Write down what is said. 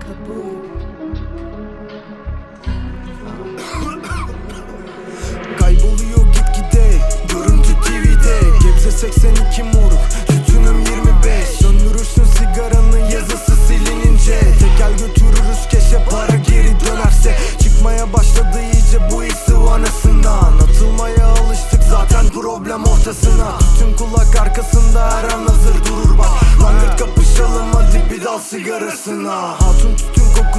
kabul Kayboluyor gitgide Görüntü TV'de Gebze 82 moruk? Tütünüm 25 Söndürürsün sigaranın yazısı silinince. Tekel götürürüz keşe para geri dönerse. Çıkmaya başladı iyice bu iş sıvanasından. Atılmaya alıştık zaten problem ortasına. Tütün kulak arkasında her an hazır sigarasına. Hatun tütün kokusunu